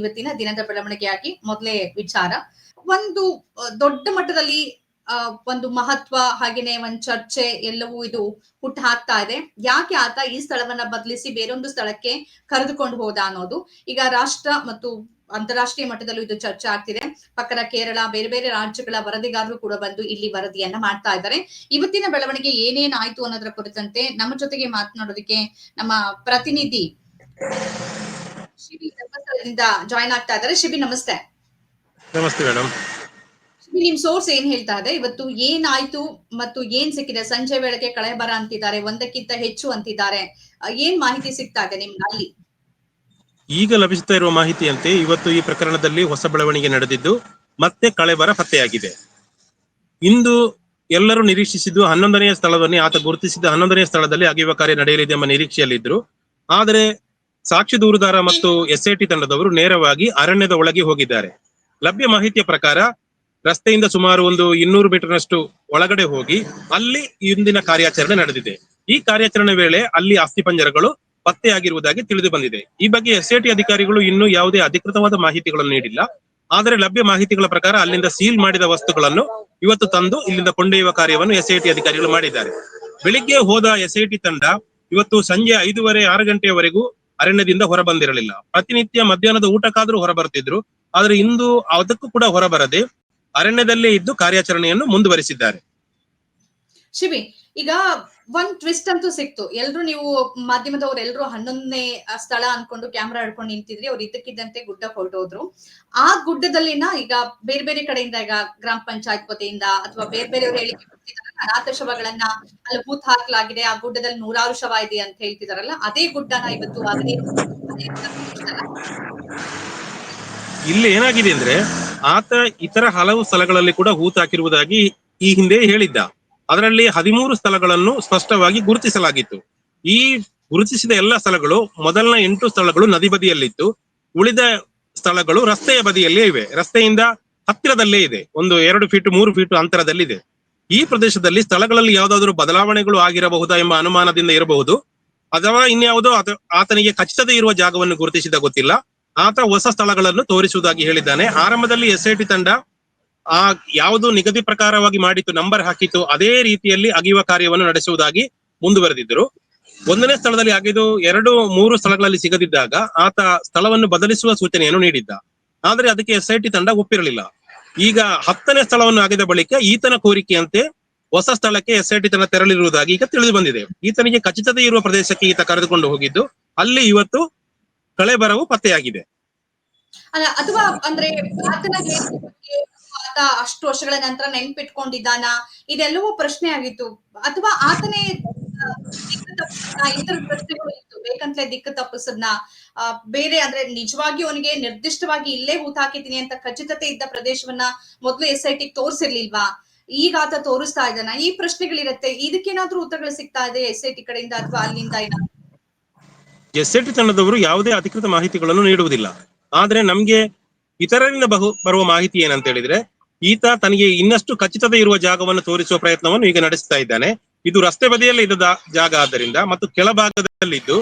ಇವತ್ತಿನ ದಿನದ ಬೆಳವಣಿಗೆಯಾಗಿ ಮೊದಲೇ ವಿಚಾರ. ಒಂದು ದೊಡ್ಡ ಮಟ್ಟದಲ್ಲಿ ಒಂದು ಮಹತ್ವ ಹಾಗೇನೆ ಒಂದು ಚರ್ಚೆ ಎಲ್ಲವೂ ಇದು ಹುಟ್ಟು ಹಾಕ್ತಾ ಇದೆ. ಯಾಕೆ ಆತ ಈ ಸ್ಥಳವನ್ನ ಬದಲಿಸಿ ಬೇರೊಂದು ಸ್ಥಳಕ್ಕೆ ಕರೆದುಕೊಂಡು ಹೋದ ಅನ್ನೋದು. ಈಗ ರಾಷ್ಟ್ರ ಮತ್ತು ಅಂತಾರಾಷ್ಟ್ರೀಯ ಮಟ್ಟದಲ್ಲೂ ಇದು ಚರ್ಚೆ ಆಗ್ತಿದೆ. ಪಕ್ಕದ ಕೇರಳ, ಬೇರೆ ಬೇರೆ ರಾಜ್ಯಗಳ ವರದಿಗಾರರು ಕೂಡ ಬಂದು ಇಲ್ಲಿ ವರದಿಯನ್ನ ಮಾಡ್ತಾ ಇದ್ದಾರೆ. ಇವತ್ತಿನ ಬೆಳವಣಿಗೆ ಏನೇನಾಯ್ತು ಅನ್ನೋದರ ಕುರಿತಂತೆ ನಮ್ಮ ಜೊತೆಗೆ ಮಾತನಾಡೋದಕ್ಕೆ ನಮ್ಮ ಪ್ರತಿನಿಧಿ ಶಿಬಿ ಧರ್ಮಸ್ಥಳದಿಂದ ಜಾಯ್ನ್ ಆಗ್ತಾ ಇದ್ದಾರೆ. ಶಿಬಿ ನಮಸ್ತೆ. ನಮಸ್ತೆ ಮೇಡಮ್ ಶಿಬಿ ನಿಮ್ ಸೋರ್ಸ್ ಏನ್ ಹೇಳ್ತಾ ಇದೆ? ಇವತ್ತು ಏನಾಯ್ತು ಮತ್ತು ಏನ್ ಸಿಕ್ಕಿದೆ? ಸಂಜೆ ವೇಳೆಗೆ ಕಳೆಬರ ಅಂತಿದ್ದಾರೆ ಒಂದಕ್ಕಿಂತ ಹೆಚ್ಚು ಅಂತಿದ್ದಾರೆ. ಏನ್ ಮಾಹಿತಿ ಸಿಗ್ತಾ ಇದೆ ನಿಮ್ಗೆ ಅಲ್ಲಿ? ಈಗ ಲಭಿಸ್ತಾ ಇರುವ ಮಾಹಿತಿಯಂತೆ ಇವತ್ತು ಈ ಪ್ರಕರಣದಲ್ಲಿ ಹೊಸ ಬೆಳವಣಿಗೆ ನಡೆದಿದ್ದು ಮತ್ತೆ ಕಳೆಬರ ಪತ್ತೆಯಾಗಿದೆ. ಇಂದು ಎಲ್ಲರೂ ನಿರೀಕ್ಷಿಸಿದ್ದು ಹನ್ನೊಂದನೆಯ ಸ್ಥಳದಲ್ಲಿ ಆತ ಗುರುತಿಸಿದ ಹನ್ನೊಂದನೆಯ ಸ್ಥಳದಲ್ಲಿ ಅಗೆಯುವ ಕಾರ್ಯ ನಡೆಯಲಿದೆ ಎಂಬ ನಿರೀಕ್ಷೆಯಲ್ಲಿದ್ದರು. ಆದರೆ ಸಾಕ್ಷಿ ದೂರುದಾರ ಮತ್ತು ಎಸ್ಐಟಿ ತಂಡದವರು ನೇರವಾಗಿ ಅರಣ್ಯದ ಒಳಗೆ ಹೋಗಿದ್ದಾರೆ. ಲಭ್ಯ ಮಾಹಿತಿಯ ಪ್ರಕಾರ ರಸ್ತೆಯಿಂದ ಸುಮಾರು ಒಂದು ಇನ್ನೂರು ಮೀಟರ್ನಷ್ಟು ಒಳಗಡೆ ಹೋಗಿ ಅಲ್ಲಿ ಇಂದಿನ ಕಾರ್ಯಾಚರಣೆ ನಡೆದಿದೆ. ಈ ಕಾರ್ಯಾಚರಣೆ ವೇಳೆ ಅಲ್ಲಿ ಅಸ್ಥಿಪಂಜರಗಳು ಪತ್ತೆಯಾಗಿರುವುದಾಗಿ ತಿಳಿದು ಬಂದಿದೆ. ಈ ಬಗ್ಗೆ ಎಸ್ಐಟಿ ಅಧಿಕಾರಿಗಳು ಇನ್ನೂ ಯಾವುದೇ ಅಧಿಕೃತವಾದ ಮಾಹಿತಿಗಳನ್ನು ನೀಡಿಲ್ಲ. ಆದರೆ ಲಭ್ಯ ಮಾಹಿತಿಗಳ ಪ್ರಕಾರ ಅಲ್ಲಿಂದ ಸೀಲ್ ಮಾಡಿದ ವಸ್ತುಗಳನ್ನು ಇವತ್ತು ತಂದು ಇಲ್ಲಿಂದ ಕೊಂಡೊಯ್ಯುವ ಕಾರ್ಯವನ್ನು ಎಸ್ಐಟಿ ಅಧಿಕಾರಿಗಳು ಮಾಡಿದ್ದಾರೆ. ಬೆಳಿಗ್ಗೆ ಹೋದ ಎಸ್ಐಟಿ ತಂಡ ಇವತ್ತು ಸಂಜೆ ಐದೂವರೆ ಆರು ಗಂಟೆಯವರೆಗೂ ಅರಣ್ಯದಿಂದ ಹೊರ ಬಂದಿರಲಿಲ್ಲ ಪ್ರತಿನಿತ್ಯ ಮಧ್ಯಾಹ್ನದ ಊಟಕ್ಕಾದ್ರೂ ಹೊರ ಬರ್ತಿದ್ರು ಆದ್ರೆ ಇಂದು ಅದಕ್ಕೂ ಕೂಡ ಹೊರಬರದೆ ಅರಣ್ಯದಲ್ಲೇ ಇದ್ದು ಕಾರ್ಯಾಚರಣೆಯನ್ನು ಮುಂದುವರಿಸಿದ್ದಾರೆ. ಶಿವಿ ಈಗ ಒಂದ್ ಟ್ವಿಸ್ಟ್ ಅಂತೂ ಸಿಕ್ತು. ಎಲ್ರು ನೀವು ಮಾಧ್ಯಮದವ್ರು ಎಲ್ರು ಹನ್ನೊಂದನೇ ಸ್ಥಳ ಅನ್ಕೊಂಡು ಕ್ಯಾಮ್ರಾ ಹಿಡ್ಕೊಂಡು ನಿಂತಿದ್ರಿ. ಅವ್ರು ಇದ್ದಕ್ಕಿದ್ದಂತೆ ಗುಡ್ಡ ಹೊರಟೋದ್ರು. ಆ ಗುಡ್ಡದಲ್ಲಿನ ಈಗ ಬೇರೆ ಬೇರೆ ಕಡೆಯಿಂದ ಈಗ ಗ್ರಾಮ ಪಂಚಾಯತ್ ವತಿಯಿಂದ ಅಥವಾ ಬೇರೆ ಬೇರೆಯವ್ರು ಹೇಳಿಕೆ ಅನಾಥ ಶವಗಳನ್ನ ಅಲ್ಲಿ ಬೂತ್ ಹಾಕಲಾಗಿದೆ, ಆ ಗುಡ್ಡದಲ್ಲಿ ನೂರಾರು ಶವ ಇದೆ ಅಂತ ಹೇಳ್ತಿದಾರಲ್ಲ, ಅದೇ ಗುಡ್ಡನ ಇವತ್ತು ಇಲ್ಲಿ ಏನಾಗಿದೆ ಅಂದ್ರೆ ಆತ ಇತರ ಹಲವು ಸ್ಥಳಗಳಲ್ಲಿ ಕೂಡ ಹೂತು ಹಾಕಿರುವುದಾಗಿ ಈ ಹಿಂದೆ ಹೇಳಿದ್ದ. ಅದರಲ್ಲಿ ಹದಿಮೂರು ಸ್ಥಳಗಳನ್ನು ಸ್ಪಷ್ಟವಾಗಿ ಗುರುತಿಸಲಾಗಿತ್ತು. ಈ ಗುರುತಿಸಿದ ಎಲ್ಲ ಸ್ಥಳಗಳು ಮೊದಲನ ಎಂಟು ಸ್ಥಳಗಳು ನದಿ ಬದಿಯಲ್ಲಿತ್ತು. ಉಳಿದ ಸ್ಥಳಗಳು ರಸ್ತೆಯ ಬದಿಯಲ್ಲೇ ಇವೆ. ರಸ್ತೆಯಿಂದ ಹತ್ತಿರದಲ್ಲೇ ಇದೆ. ಒಂದು ಎರಡು ಫೀಟ್ ಮೂರು ಫೀಟ್ ಅಂತರದಲ್ಲಿದೆ. ಈ ಪ್ರದೇಶದಲ್ಲಿ ಸ್ಥಳಗಳಲ್ಲಿ ಯಾವುದಾದರೂ ಬದಲಾವಣೆಗಳು ಆಗಿರಬಹುದಾ ಎಂಬ ಅನುಮಾನದಿಂದ ಇರಬಹುದು. ಅಥವಾ ಇನ್ಯಾವುದೋ ಆತ- ಆತನಿಗೆ ಖಚಿತತೆ ಇರುವ ಜಾಗವನ್ನು ಗುರುತಿಸಿದ ಗೊತ್ತಿಲ್ಲ. ಆತ ಹೊಸ ಸ್ಥಳಗಳನ್ನು ತೋರಿಸುವುದಾಗಿ ಹೇಳಿದ್ದಾನೆ. ಆರಂಭದಲ್ಲಿ ಎಸ್ಐಟಿ ತಂಡ ಆ ಯಾವುದು ನಿಗದಿ ಪ್ರಕಾರವಾಗಿ ಮಾಡಿತ್ತು, ನಂಬರ್ ಹಾಕಿತ್ತು, ಅದೇ ರೀತಿಯಲ್ಲಿ ಅಗೆಯುವ ಕಾರ್ಯವನ್ನು ನಡೆಸುವುದಾಗಿ ಮುಂದುವರೆದಿದ್ದರು. ಒಂದನೇ ಸ್ಥಳದಲ್ಲಿ ಅಗೆದು ಎರಡು, ಮೂರು ಸ್ಥಳಗಳಲ್ಲಿ ಸಿಗದಿದ್ದಾಗ ಆತ ಸ್ಥಳವನ್ನು ಬದಲಿಸುವ ಸೂಚನೆಯನ್ನು ನೀಡಿದ್ದ. ಆದರೆ ಅದಕ್ಕೆ ಎಸ್ಐಟಿ ತಂಡ ಒಪ್ಪಿರಲಿಲ್ಲ. ಈಗ ಹತ್ತನೇ ಸ್ಥಳವನ್ನು ಆಗಿದ ಬಳಿಕ ಈತನ ಕೋರಿಕೆಯಂತೆ ಹೊಸ ಸ್ಥಳಕ್ಕೆ ಎಸ್ ಐ ಟಿ ತನ್ನ ತೆರಳಿರುವುದಾಗಿ ಈಗ ತಿಳಿದು ಬಂದಿದೆ. ಈತನಿಗೆ ಖಚಿತತೆ ಇರುವ ಪ್ರದೇಶಕ್ಕೆ ಈತ ಕರೆದುಕೊಂಡು ಹೋಗಿದ್ದು, ಅಲ್ಲಿ ಇವತ್ತು ಕಳೆಬರವು ಪತ್ತೆಯಾಗಿದೆ. ಅಥವಾ ಅಂದ್ರೆ ಆತ ಅಷ್ಟು ವರ್ಷಗಳ ನಂತರ ನೆನ್ಪಿಟ್ಕೊಂಡಿದ್ದಾನ? ಇದೆಲ್ಲವೂ ಪ್ರಶ್ನೆ ಆಗಿತ್ತು ಅಥವಾ ಆತನೇ ದಿಕ್ಕು ತಪ್ಪಿಸದ್ನ ಈ ಇತ್ತು. ದಿಕ್ಕು ತಪ್ಪಿಸದ್ನ ಬೇರೆ ಅಂದ್ರೆ ನಿಜವಾಗಿ ಅವನಿಗೆ ನಿರ್ದಿಷ್ಟವಾಗಿ ಇಲ್ಲೇ ಹೂತ್ ಹಾಕಿದ್ದೀನಿ ಅಂತ ಖಚಿತತೆ ಇದ್ದ ಪ್ರದೇಶವನ್ನ ಮೊದಲು ಎಸ್ ಐ ಟಿ ತೋರಿಸಿರ್ಲಿಲ್ವಾ? ಈಗ ಆತ ತೋರಿಸ್ತಾ ಇದ್ದಾನ. ಈ ಪ್ರಶ್ನೆಗಳಿರತ್ತೆ. ಇದಕ್ಕೇನಾದ್ರೂ ಉತ್ತರಗಳು ಸಿಗ್ತಾ ಇದೆ ಎಸ್ ಐ ಟಿ ಕಡೆಯಿಂದ ಅಥವಾ ಅಲ್ಲಿಂದ ಎಸ್ ಐ ಟಿ ತಂಡದವರು ಯಾವುದೇ ಅಧಿಕೃತ ಮಾಹಿತಿಗಳನ್ನು ನೀಡುವುದಿಲ್ಲ. ಆದ್ರೆ ನಮ್ಗೆ ಇತರರಿಂದ ಬಹು, ಬರುವ ಮಾಹಿತಿ ಏನಂತ ಹೇಳಿದ್ರೆ, ಈತ ತನಗೆ ಇನ್ನಷ್ಟು ಖಚಿತತೆ ಇರುವ ಜಾಗವನ್ನು ತೋರಿಸುವ ಪ್ರಯತ್ನವನ್ನು ಈಗ ನಡೆಸ್ತಾ ಇದ್ದಾನೆ. ಇದು ರಸ್ತೆ ಬದಿಯಲ್ಲಿ ಇದ್ದ ಜಾಗ ಆದ್ದರಿಂದ ಮತ್ತು ಕೆಳಭಾಗದಲ್ಲಿದ್ದು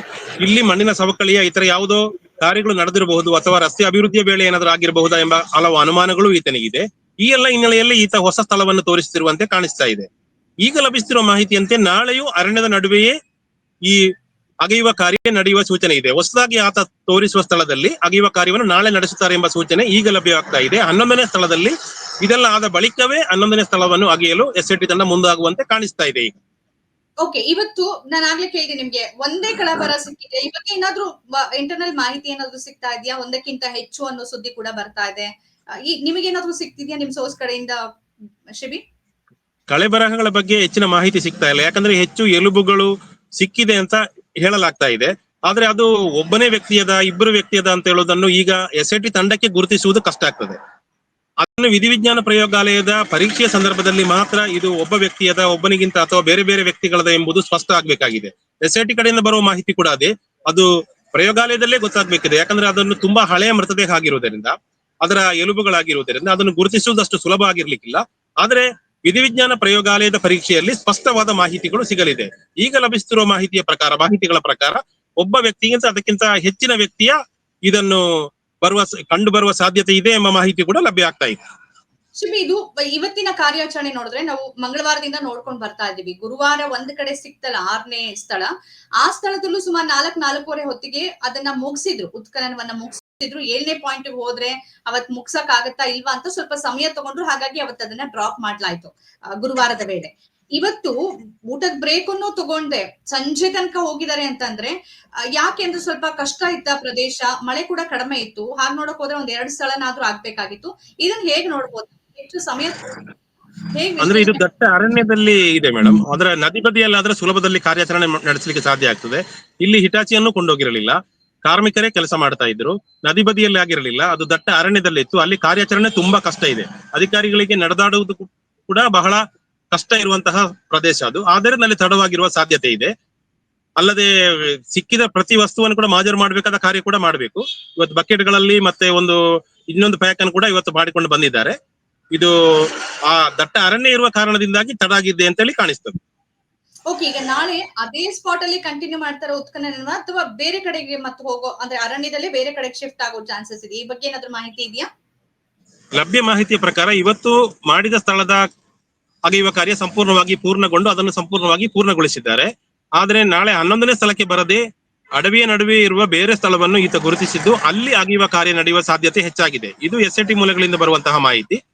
ಇಲ್ಲಿ ಮಣ್ಣಿನ ಸವಕಳಿಯ ಇತರ ಯಾವುದೋ ಕಾರ್ಯಗಳು ನಡೆದಿರಬಹುದು ಅಥವಾ ರಸ್ತೆ ಅಭಿವೃದ್ಧಿಯ ವೇಳೆ ಏನಾದರೂ ಆಗಿರಬಹುದಾ ಎಂಬ ಹಲವು ಅನುಮಾನಗಳು ಈತನಿಗಿದೆ. ಈ ಎಲ್ಲ ಹಿನ್ನೆಲೆಯಲ್ಲಿ ಈತ ಹೊಸ ಸ್ಥಳವನ್ನು ತೋರಿಸುತ್ತಿರುವಂತೆ ಕಾಣಿಸ್ತಾ ಇದೆ. ಈಗ ಲಭಿಸುತ್ತಿರುವ ಮಾಹಿತಿಯಂತೆ ನಾಳೆಯೂ ಅರಣ್ಯದ ನಡುವೆಯೇ ಈ ಅಗೆಯುವ ಕಾರ್ಯ ನಡೆಯುವ ಸೂಚನೆ ಇದೆ. ಹೊಸದಾಗಿ ಆತ ತೋರಿಸುವ ಸ್ಥಳದಲ್ಲಿ ಅಗೆಯುವ ಕಾರ್ಯವನ್ನು ನಾಳೆ ನಡೆಸುತ್ತಾರೆ ಎಂಬ ಸೂಚನೆ ಈಗ ಲಭ್ಯವಾಗ್ತಾ ಇದೆ. ಹನ್ನೊಂದನೇ ಸ್ಥಳದಲ್ಲಿ ಇದೆಲ್ಲ ಆದ ಬಳಿಕವೇ ಹನ್ನೊಂದನೇ ಸ್ಥಳವನ್ನು ಅಗೆಯಲು ಎಸ್ಐಟಿ ತಂಡ ಮುಂದಾಗುವಂತೆ ಕಾಣಿಸ್ತಾ ಇದೆ ಈಗ. ಓಕೆ ಇವತ್ತು ನಾನು ಆಗ್ಲೇ ಕೇಳಿದೆ ನಿಮ್ಗೆ, ಒಂದೇ ಕಳಬರ ಸಿಕ್ಕಿದೆ. ಇವತ್ತು ಏನಾದ್ರೂ ಇಂಟರ್ನಲ್ ಮಾಹಿತಿ ಏನಾದ್ರು ಸಿಗ್ತಾ ಇದೆಯಾ? ಒಂದಕ್ಕಿಂತ ಹೆಚ್ಚು ಅನ್ನೋ ಸುದ್ದಿ ಕೂಡ ಬರ್ತಾ ಇದೆ. ನಿಮಗೆ ಈ ನಿಮಗೇನಾದ್ರೂ ಸಿಗ್ತಿದ್ಯಾ ನಿಮ್ ಸೋರ್ಸ್ ಕಡೆಯಿಂದ, ಶಿಬಿ? ಕಳೆಬರಹಗಳ ಬಗ್ಗೆ ಹೆಚ್ಚಿನ ಮಾಹಿತಿ ಸಿಗ್ತಾ ಇಲ್ಲ. ಯಾಕಂದ್ರೆ ಹೆಚ್ಚು ಎಲುಬುಗಳು ಸಿಕ್ಕಿದೆ ಅಂತ ಹೇಳಲಾಗ್ತಾ ಇದೆ. ಆದ್ರೆ ಅದು ಒಬ್ಬನೇ ವ್ಯಕ್ತಿಯದ ಇಬ್ಬರು ವ್ಯಕ್ತಿಯದ ಅಂತ ಹೇಳೋದನ್ನು ಈಗ ಎಸ್ ಐ ಟಿ ತಂಡಕ್ಕೆ ಗುರುತಿಸುವುದು ಕಷ್ಟ ಆಗ್ತದೆ. ಅದನ್ನು ವಿಧಿವಿಜ್ಞಾನ ಪ್ರಯೋಗಾಲಯದ ಪರೀಕ್ಷೆಯ ಸಂದರ್ಭದಲ್ಲಿ ಮಾತ್ರ ಇದು ಒಬ್ಬ ವ್ಯಕ್ತಿಯದ, ಒಬ್ಬನಿಗಿಂತ ಅಥವಾ ಬೇರೆ ಬೇರೆ ವ್ಯಕ್ತಿಗಳದ ಎಂಬುದು ಸ್ಪಷ್ಟ ಆಗ್ಬೇಕಾಗಿದೆ. ಎಸ್ಐಟಿ ಕಡೆಯಿಂದ ಬರುವ ಮಾಹಿತಿ ಕೂಡ ಅದೇ. ಅದು ಪ್ರಯೋಗಾಲಯದಲ್ಲೇ ಗೊತ್ತಾಗ್ಬೇಕಿದೆ. ಯಾಕಂದ್ರೆ ಅದನ್ನು ತುಂಬಾ ಹಳೆಯ ಮೃತದೇಹ ಆಗಿರುವುದರಿಂದ, ಅದರ ಎಲುಬುಗಳಾಗಿರುವುದರಿಂದ ಅದನ್ನು ಗುರುತಿಸುವುದಷ್ಟು ಸುಲಭ ಆಗಿರ್ಲಿಕ್ಕಿಲ್ಲ. ಆದ್ರೆ ವಿಧಿವಿಜ್ಞಾನ ಪ್ರಯೋಗಾಲಯದ ಪರೀಕ್ಷೆಯಲ್ಲಿ ಸ್ಪಷ್ಟವಾದ ಮಾಹಿತಿಗಳು ಸಿಗಲಿದೆ. ಈಗ ಲಭಿಸುತ್ತಿರುವ ಮಾಹಿತಿಯ ಪ್ರಕಾರ, ಮಾಹಿತಿಗಳ ಪ್ರಕಾರ, ಒಬ್ಬ ವ್ಯಕ್ತಿಗಿಂತ ಅದಕ್ಕಿಂತ ಹೆಚ್ಚಿನ ವ್ಯಕ್ತಿಯ ಇದನ್ನು ಬರುವ ಕಂಡು ಬರುವ ಸಾಧ್ಯತೆ ಇದೆ ಎಂಬ ಮಾಹಿತಿ ಕೂಡ ಲಭ್ಯ ಆಗ್ತಾ ಇದೆ. ಶಿಮಿ ಇದು ಇವತ್ತಿನ ಕಾರ್ಯಾಚರಣೆ ನೋಡಿದ್ರೆ ನಾವು ಮಂಗಳವಾರದಿಂದ ನೋಡ್ಕೊಂಡು ಬರ್ತಾ ಇದೀವಿ ಗುರುವಾರ ಒಂದ್ ಕಡೆ ಸಿಕ್ತಲ್ಲ ಆರನೇ ಸ್ಥಳ. ಆ ಸ್ಥಳದಲ್ಲೂ ಸುಮಾರು ನಾಲ್ಕ್, ನಾಲ್ಕೂವರೆ ಹೊತ್ತಿಗೆ ಅದನ್ನ ಮುಗಿಸಿದ್ರು. ಉತ್ಖನನವನ್ನ ಮುಗಿಸಿದ್ರು. ಏಳನೇ ಪಾಯಿಂಟ್ ಹೋದ್ರೆ ಅವತ್ ಮುಗ್ಸಕ್ ಆಗತ್ತಾ ಇಲ್ವಾ ಅಂತ ಸ್ವಲ್ಪ ಸಮಯ ತಗೊಂಡ್ರು ಹಾಗಾಗಿ ಅವತ್ ಅದನ್ನ ಡ್ರಾಪ್ ಮಾಡ್ಲಾಯ್ತು ಗುರುವಾರದ ವೇಳೆ. ಇವತ್ತು ಊಟದ ಬ್ರೇಕ್ ಅನ್ನು ತಗೊಂಡೆ. ಸಂಜೆ ತನಕ ಹೋಗಿದ್ದಾರೆ ಅಂತಂದ್ರೆ ಯಾಕೆಂದ್ರೆ ಯಾಕೆ ಅಂದ್ರೆ ಸ್ವಲ್ಪ ಕಷ್ಟ ಇದ್ದ ಪ್ರದೇಶ ಮಳೆ ಕೂಡ ಕಡಿಮೆ ಇತ್ತು. ಹಾಗೆ ನೋಡಕ್ ಹೋದ್ರೆ ಒಂದ್ ಎರಡ್ ಸ್ಥಳನಾದ್ರೂ ಆಗ್ಬೇಕಾಗಿತ್ತು. ಇದನ್ನ ಹೇಗ್ ನೋಡ್ಬೋದು? ಹೆಚ್ಚು ಸಮಯ ಅಂದ್ರೆ ಇದು ದಟ್ಟ ಅರಣ್ಯದಲ್ಲಿ ಇದೆ ಮೇಡಮ್ ಅದರ ನದಿ ಬದಿಯಲ್ಲಾದ್ರೆ ಸುಲಭದಲ್ಲಿ ಕಾರ್ಯಾಚರಣೆ ನಡೆಸಲಿಕ್ಕೆ ಸಾಧ್ಯ ಆಗ್ತದೆ. ಇಲ್ಲಿ ಹಿಟಾಚಿಯನ್ನು ಕೊಂಡೋಗಿರಲಿಲ್ಲ. ಕಾರ್ಮಿಕರೇ ಕೆಲಸ ಮಾಡ್ತಾ ಇದ್ರು. ನದಿ ಬದಿಯಲ್ಲಿ ಆಗಿರಲಿಲ್ಲ. ಅದು ದಟ್ಟ ಅರಣ್ಯದಲ್ಲಿ ಇತ್ತು ಅಲ್ಲಿ ಕಾರ್ಯಾಚರಣೆ ತುಂಬಾ ಕಷ್ಟ ಇದೆ. ಅಧಿಕಾರಿಗಳಿಗೆ ನಡೆದಾಡುವುದು ಕೂಡ ಬಹಳ ಕಷ್ಟ ಇರುವಂತಹ ಪ್ರದೇಶ ಅದು. ಆದರೆ ನಲ್ಲಿ ತಡವಾಗಿರುವ ಸಾಧ್ಯತೆ ಇದೆ. ಅಲ್ಲದೆ ಸಿಕ್ಕಿದ ಪ್ರತಿ ವಸ್ತುವನ್ನು ಕೂಡ ಮಾಜರು ಮಾಡಬೇಕಾದ ಕಾರ್ಯ ಕೂಡ ಮಾಡಬೇಕು. ಇವತ್ತು ಬಕೆಟ್ಗಳಲ್ಲಿ ಮತ್ತೆ ಒಂದು ಇನ್ನೊಂದು ಪ್ಯಾಕ್ ಅನ್ನು ಕೂಡ ಇವತ್ತು ಮಾಡಿಕೊಂಡು ಬಂದಿದ್ದಾರೆ. ಇದು ಆ ದಟ್ಟ ಅರಣ್ಯ ಇರುವ ಕಾರಣದಿಂದಾಗಿ ತಡಾಗಿದೆ ಅಂತ ಹೇಳಿ ಕಾಣಿಸ್ತದೆ. ಓಕೆ ಈಗ ನಾಳೆ ಅದೇ ಸ್ಪಾಟ್ ಅಲ್ಲಿ ಕಂಟಿನ್ಯೂ ಮಾಡ್ತಾರೋ ಉತ್ಖನನ ಅಥವಾ ಬೇರೆ ಕಡೆಗೆ ಮತ್ತೆ ಹೋಗೋ ಅಂದ್ರೆ ಅರಣ್ಯದಲ್ಲಿ ಬೇರೆ ಕಡೆಗೆ ಶಿಫ್ಟ್ ಆಗೋ ಚಾನ್ಸಸ್ ಇದೆ? ಈ ಬಗ್ಗೆ ಏನಾದ್ರು ಮಾಹಿತಿ ಇದೆಯಾ? ಲಭ್ಯ ಮಾಹಿತಿಯ ಪ್ರಕಾರ ಇವತ್ತು ಮಾಡಿದ ಸ್ಥಳದ ಅಗೆಯುವ ಕಾರ್ಯ ಸಂಪೂರ್ಣವಾಗಿ ಪೂರ್ಣಗೊಂಡು ಅದನ್ನು ಸಂಪೂರ್ಣವಾಗಿ ಪೂರ್ಣಗೊಳಿಸಿದ್ದಾರೆ. ಆದರೆ ನಾಳೆ ಹನ್ನೊಂದನೇ ಸ್ಥಳಕ್ಕೆ ಬರದೆ ಅಡವಿಯ ನಡುವೆ ಇರುವ ಬೇರೆ ಸ್ಥಳವನ್ನು ಈತ ಗುರುತಿಸಿದ್ದು ಅಲ್ಲಿ ಅಗೆಯುವ ಕಾರ್ಯ ನಡೆಯುವ ಸಾಧ್ಯತೆ ಹೆಚ್ಚಾಗಿದೆ. ಇದು ಎಸ್ ಮೂಲಗಳಿಂದ ಬರುವಂತಹ ಮಾಹಿತಿ.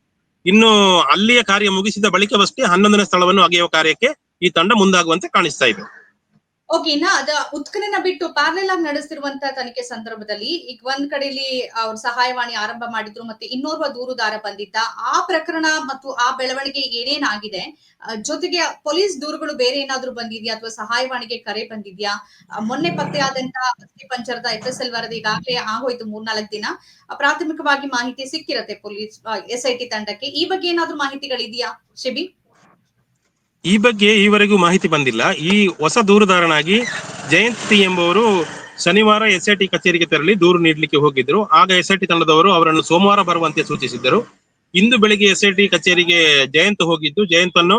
ಇನ್ನು ಅಲ್ಲಿಯ ಕಾರ್ಯ ಮುಗಿಸಿದ ಬಳಿಕವಷ್ಟೇ ಹನ್ನೊಂದನೇ ಸ್ಥಳವನ್ನು ಅಗೆಯುವ ಕಾರ್ಯಕ್ಕೆ ಈ ತಂಡ ಮುಂದಾಗುವಂತೆ ಕಾಣಿಸ್ತಾ ಇದೆ. ಓಕೆ ಇನ್ನ ಅದ ಬಿಟ್ಟು ಪ್ಯಾರಲ್ ಆಗಿ ನಡೆಸ್ತಿರುವಂತ ತನಿಖೆ ಸಂದರ್ಭದಲ್ಲಿ ಈಗ ಒಂದ್ ಕಡೆಯಲ್ಲಿ ಅವ್ರ ಸಹಾಯವಾಣಿ ಆರಂಭ ಮಾಡಿದ್ರು ಮತ್ತೆ ಇನ್ನೋರ್ವ ದೂರುದಾರ ಬಂದಿದ್ದ. ಆ ಪ್ರಕರಣ ಮತ್ತು ಆ ಬೆಳವಣಿಗೆ ಏನೇನಾಗಿದೆ ಜೊತೆಗೆ ಪೊಲೀಸ್ ದೂರುಗಳು ಬೇರೆ ಏನಾದ್ರೂ ಬಂದಿದ್ಯಾ ಅಥವಾ ಸಹಾಯವಾಣಿಗೆ ಕರೆ ಬಂದಿದ್ಯಾ? ಮೊನ್ನೆ ಆದಂತ ಅಸ್ಥಿ ಪಂಚರದ ಎಫ್ ಎಸ್ ಎಲ್ ವರದಿ ಈಗಾಗಲೇ ಆಗೋಯ್ತು ಮೂರ್ನಾಲ್ಕು ದಿನ. ಪ್ರಾಥಮಿಕವಾಗಿ ಮಾಹಿತಿ ಸಿಕ್ಕಿರತ್ತೆ ಪೊಲೀಸ್ ಎಸ್ ಐ ಟಿ ತಂಡಕ್ಕೆ. ಈ ಬಗ್ಗೆ ಏನಾದ್ರೂ ಮಾಹಿತಿಗಳಿದೆಯಾ ಶಿಬಿ? ಈ ಬಗ್ಗೆ ಈವರೆಗೂ ಮಾಹಿತಿ ಬಂದಿಲ್ಲ. ಈ ಹೊಸ ದೂರುದಾರನಾಗಿ ಜಯಂತಿ ಎಂಬುವರು ಶನಿವಾರ ಎಸ್ಐಟಿ ಕಚೇರಿಗೆ ತೆರಳಿ ದೂರು ನೀಡಲಿಕ್ಕೆ ಹೋಗಿದ್ರು ಆಗ ಎಸ್ಐಟಿ ತಂಡದವರು ಅವರನ್ನು ಸೋಮವಾರ ಬರುವಂತೆ ಸೂಚಿಸಿದ್ದರು. ಇಂದು ಬೆಳಿಗ್ಗೆ ಎಸ್ಐಟಿ ಕಚೇರಿಗೆ ಜಯಂತ್ ಹೋಗಿದ್ದು ಜಯಂತ್ ಅನ್ನು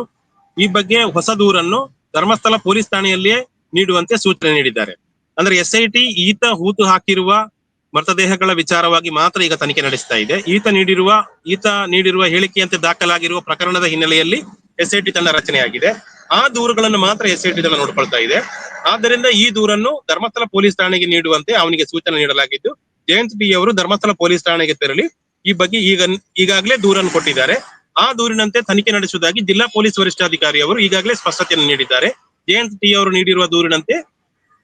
ಈ ಬಗ್ಗೆ ಹೊಸ ದೂರನ್ನು ಧರ್ಮಸ್ಥಳ ಪೊಲೀಸ್ ಠಾಣೆಯಲ್ಲಿಯೇ ನೀಡುವಂತೆ ಸೂಚನೆ ನೀಡಿದ್ದಾರೆ. ಅಂದ್ರೆ ಎಸ್ಐಟಿ ಈತ ಹೂತು ಹಾಕಿರುವ ಮೃತದೇಹಗಳ ವಿಚಾರವಾಗಿ ಮಾತ್ರ ಈಗ ತನಿಖೆ ನಡೆಸ್ತಾ ಇದೆ. ಈತ ನೀಡಿರುವ ಈತ ನೀಡಿರುವ ಹೇಳಿಕೆಯಂತೆ ದಾಖಲಾಗಿರುವ ಪ್ರಕರಣದ ಹಿನ್ನೆಲೆಯಲ್ಲಿ ಎಸ್ಐಟಿ ತಂಡ ರಚನೆಯಾಗಿದೆ. ಆ ದೂರುಗಳನ್ನು ಮಾತ್ರ ಎಸ್ ಐ ಟಿ ತಂಡ ನೋಡ್ಕೊಳ್ತಾ ಇದೆ. ಆದ್ದರಿಂದ ಈ ದೂರನ್ನು ಧರ್ಮಸ್ಥಳ ಪೊಲೀಸ್ ಠಾಣೆಗೆ ನೀಡುವಂತೆ ಅವನಿಗೆ ಸೂಚನೆ ನೀಡಲಾಗಿದ್ದು, ಜಯಂತ್ ಬಿ ಅವರು ಧರ್ಮಸ್ಥಳ ಪೊಲೀಸ್ ಠಾಣೆಗೆ ತೆರಳಿ ಈ ಬಗ್ಗೆ ಈಗ ಈಗಾಗಲೇ ದೂರನ್ನು ಕೊಟ್ಟಿದ್ದಾರೆ. ಆ ದೂರಿನಂತೆ ತನಿಖೆ ನಡೆಸುವುದಾಗಿ ಜಿಲ್ಲಾ ಪೊಲೀಸ್ ವರಿಷ್ಠಾಧಿಕಾರಿ ಅವರು ಈಗಾಗಲೇ ಸ್ಪಷ್ಟತೆಯನ್ನು ನೀಡಿದ್ದಾರೆ. ಜಯಂತ್ ಟಿ ಅವರು ನೀಡಿರುವ ದೂರಿನಂತೆ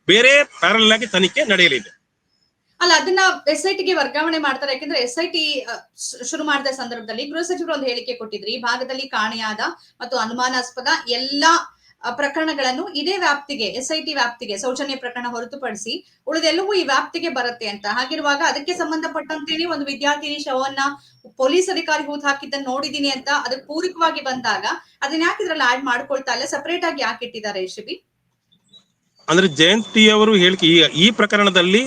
ಬೇರೆ ಪ್ಯಾರಲ್ ಆಗಿ ತನಿಖೆ ನಡೆಯಲಿದೆ. ಅಲ್ಲ, ಅದನ್ನ ಎಸ್ ಐ ಟಿಗೆ ವರ್ಗಾವಣೆ ಮಾಡ್ತಾರೆ. ಯಾಕಂದ್ರೆ ಎಸ್ ಐ ಟಿ ಶುರು ಮಾಡಿದ ಸಂದರ್ಭದಲ್ಲಿ ಗೃಹ ಸಚಿವರು ಒಂದು ಹೇಳಿಕೆ ಕೊಟ್ಟಿದ್ರು. ಈ ಭಾಗದಲ್ಲಿ ಕಾಣೆಯಾದ ಮತ್ತು ಅನುಮಾನಾಸ್ಪದ ಎಲ್ಲಾ ಪ್ರಕರಣಗಳನ್ನು ಇದೇ ವ್ಯಾಪ್ತಿಗೆ ಎಸ್ ಐ ಟಿ ವ್ಯಾಪ್ತಿಗೆ ಸೌಜನ್ಯ ಪ್ರಕರಣ ಹೊರತುಪಡಿಸಿ ಉಳಿದೆಲ್ಲವೂ ಈ ವ್ಯಾಪ್ತಿಗೆ ಬರುತ್ತೆ ಅಂತ. ಹಾಗಿರುವಾಗ ಅದಕ್ಕೆ ಸಂಬಂಧಪಟ್ಟಂತೇಳಿ ಒಂದು ವಿದ್ಯಾರ್ಥಿನಿ ಶವನ್ನ ಪೊಲೀಸ್ ಅಧಿಕಾರಿ ಹೂತ್ ಹಾಕಿದ್ದನ್ನ ನೋಡಿದೀನಿ ಅಂತ ಅದಕ್ಕೆ ಪೂರಕವಾಗಿ ಬಂದಾಗ ಅದನ್ನ ಯಾಕೆ ಇದ್ರಲ್ಲಿ ಆಡ್ ಮಾಡ್ಕೊಳ್ತಾ ಇಲ್ಲ? ಸಪರೇಟ್ ಆಗಿ ಯಾಕೆ ಇಟ್ಟಿದ್ದಾರೆ ಶಿಬಿ ಅಂದ್ರೆ ಜಯಂತಿ ಅವರು ಹೇಳಿಕೆ ಈ ಪ್ರಕರಣದಲ್ಲಿ